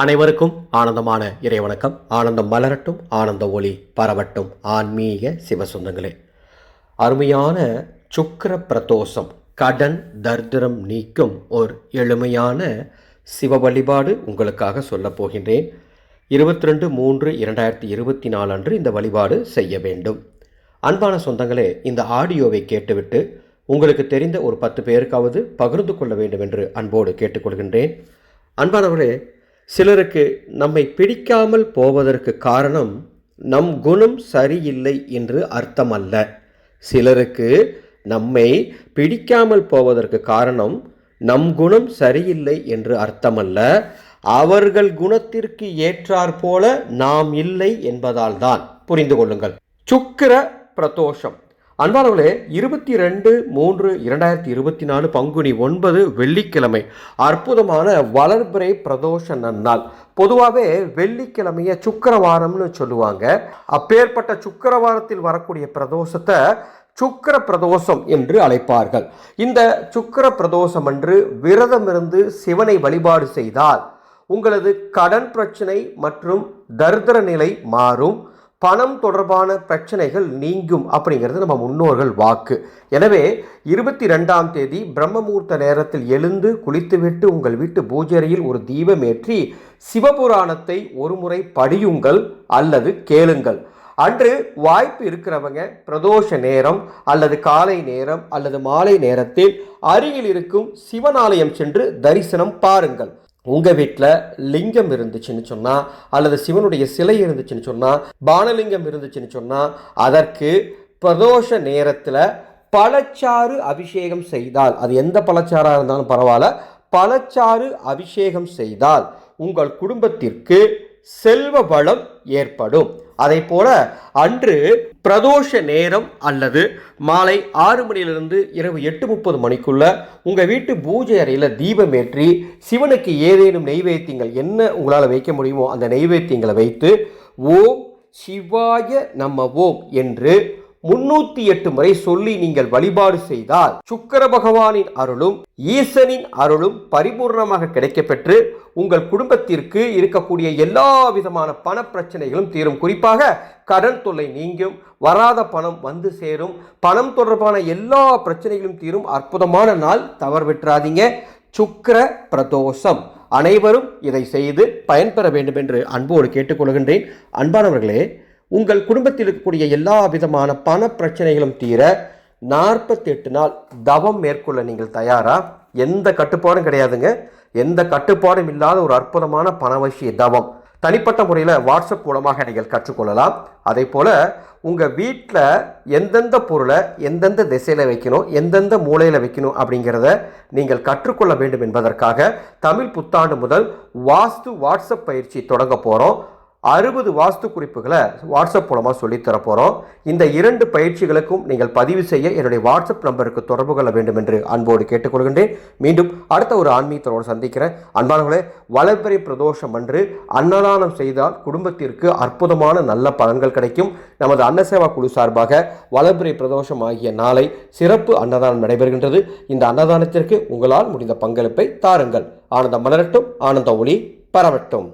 அனைவருக்கும் ஆனந்தமான இறைவணக்கம். ஆனந்தம் மலரட்டும் ஆனந்த ஒளி பரவட்டும். ஆன்மீக சிவசுந்தங்களே அருமையான சுக்கர பிரதோஷம் கடன் தர்திரம் நீக்கும் ஒரு எளிமையான சிவ வழிபாடு உங்களுக்காக சொல்லப் போகின்றேன். இருபத்தி ரெண்டு மூன்று இரண்டாயிரத்தி இருபத்தி நாலு அன்று இந்த வழிபாடு செய்ய வேண்டும். அன்பான சொந்தங்களே இந்த ஆடியோவை கேட்டுவிட்டு உங்களுக்கு தெரிந்த ஒரு பத்து பேருக்காவது பகிர்ந்து கொள்ள வேண்டும் என்று அன்போடு கேட்டுக்கொள்கின்றேன். அன்பானவர்களே சிலருக்கு நம்மை பிடிக்காமல் போவதற்கு காரணம் நம் குணம் சரியில்லை என்று அர்த்தமல்ல. சிலருக்கு நம்மை பிடிக்காமல் போவதற்கு காரணம் நம் குணம் சரியில்லை என்று அர்த்தமல்ல. அவர்கள் குணத்திற்கு ஏற்றாற் போல நாம் இல்லை என்பதால் தான் புரிந்து கொள்ளுங்கள். சுக்கிர பிரதோஷம். அன்பானவர்களே இருபத்தி ரெண்டு மூன்று இரண்டாயிரத்தி இருபத்தி நாலு பங்குனி ஒன்பது வெள்ளிக்கிழமை அற்புதமான வளர்பிறை பிரதோஷ நன்னாள். பொதுவாகவே வெள்ளிக்கிழமைய சுக்கரவாரம்னு சொல்லுவாங்க. அப்பேற்பட்ட சுக்கரவாரத்தில் வரக்கூடிய பிரதோஷத்தை சுக்கர பிரதோஷம் என்று அழைப்பார்கள். இந்த சுக்கர பிரதோஷம் அன்று விரதமிருந்து சிவனை வழிபாடு செய்தால் உங்களது கடன் பிரச்சனை மற்றும் தரித்திர நிலை மாறும். பணம் தொடர்பான பிரச்சனைகள் நீங்கும் அப்படிங்கிறது நம்ம முன்னோர்கள் வாக்கு. எனவே இருபத்தி ரெண்டாம் தேதி பிரம்மமூர்த்த நேரத்தில் எழுந்து குளித்துவிட்டு உங்கள் வீட்டு பூஜரையில் ஒரு தீபம் ஏற்றி சிவபுராணத்தை ஒருமுறை படியுங்கள் அல்லது கேளுங்கள். அன்று வாய்ப்பு இருக்கிறவங்க பிரதோஷ நேரம் அல்லது காலை நேரம் அல்லது மாலை நேரத்தில் அருகில் இருக்கும் சிவனாலயம் சென்று தரிசனம் பாருங்கள். உங்கள் வீட்டில் லிங்கம் இருந்துச்சுன்னு சொன்னால் அல்லது சிவனுடைய சிலை இருந்துச்சுன்னு சொன்னால் பானலிங்கம் இருந்துச்சுன்னு சொன்னால் அதற்கு பிரதோஷ நேரத்தில் பழச்சாறு அபிஷேகம் செய்தால் அது எந்த பழச்சாராக இருந்தாலும் பரவாயில்ல பழச்சாறு அபிஷேகம் செய்தால் உங்கள் குடும்பத்திற்கு செல்வ வளம் ஏற்படும். அதை போல அன்று பிரதோஷ நேரம் அல்லது மாலை ஆறு மணியிலிருந்து இரவு எட்டு முப்பது மணிக்குள்ள உங்கள் வீட்டு பூஜை அறையில் தீபம் ஏற்றி சிவனுக்கு ஏதேனும் நெய்வேத்தியங்கள் என்ன உங்களால் வைக்க முடியுமோ அந்த நெய்வேத்தியங்களை வைத்து ஓம் சிவாய நம்ம ஓம் என்று முன்னூத்தி எட்டு முறை சொல்லி நீங்கள் வழிபாடு செய்தால் சுக்கர பகவானின் அருளும் ஈசனின் அருளும் பரிபூர்ணமாக கிடைக்கப்பெற்று உங்கள் குடும்பத்திற்கு இருக்கக்கூடிய எல்லா விதமான பண பிரச்சனைகளும் தீரும். குறிப்பாக கடன் தொல்லை நீங்கும் வராத பணம் வந்து சேரும் பணம் தொடர்பான எல்லா பிரச்சனைகளும் தீரும். அற்புதமான நாள் தவறு விட்டுறாதீங்க. சுக்கர பிரதோஷம். அனைவரும் இதை செய்து பயன்பெற வேண்டும் என்று அன்போடு கேட்டுக்கொள்கின்றேன். அன்பானவர்களே உங்கள் குடும்பத்தில் இருக்கக்கூடிய எல்லா விதமான பண பிரச்சனைகளும் தீர நாற்பத்தெட்டு நாள் தவம் மேற்கொள்ள நீங்கள் தயாரா? எந்த கட்டுப்பாடும் கிடையாதுங்க. எந்த கட்டுப்பாடும் இல்லாத ஒரு அற்புதமான பணவசிய தவம். தனிப்பட்ட முறையில் வாட்ஸ்அப் மூலமாக நீங்கள் கற்றுக்கொள்ளலாம். அதே போல் உங்கள் வீட்டில் எந்தெந்த பொருளை எந்தெந்த திசையில் வைக்கணும் எந்தெந்த மூலையில் வைக்கணும் அப்படிங்கிறத நீங்கள் கற்றுக்கொள்ள வேண்டும் என்பதற்காக தமிழ் புத்தாண்டு முதல் வாஸ்து வாட்ஸ்அப் பயிற்சி தொடங்க போகிறோம் அறுபது வாஸ்து குறிப்புகளை வாட்ஸ்அப் மூலமாக சொல்லித்தரப்போகிறோம் இந்த இரண்டு பயிற்சிகளுக்கும் நீங்கள் பதிவு செய்ய என்னுடைய வாட்ஸ்அப் நம்பருக்கு தொடர்பு கொள்ள வேண்டும் என்று அன்போடு கேட்டுக்கொள்கின்றேன். மீண்டும் அடுத்த ஒரு ஆன்மீகத்தோடு சந்திக்கிறேன். அன்பானவர்களே வளர்பிறை பிரதோஷம் அன்று அன்னதானம் செய்தால் குடும்பத்திற்கு அற்புதமான நல்ல பலன்கள் கிடைக்கும். நமது அன்னசேவா குழு சார்பாக வளர்பிறை பிரதோஷம் ஆகிய நாளை சிறப்பு அன்னதானம் நடைபெறுகின்றது. இந்த அன்னதானத்திற்கு உங்களால் முடிந்த பங்களிப்பை தாருங்கள். ஆனந்தம் மலரட்டும் ஆனந்த ஒளி பரவட்டும்.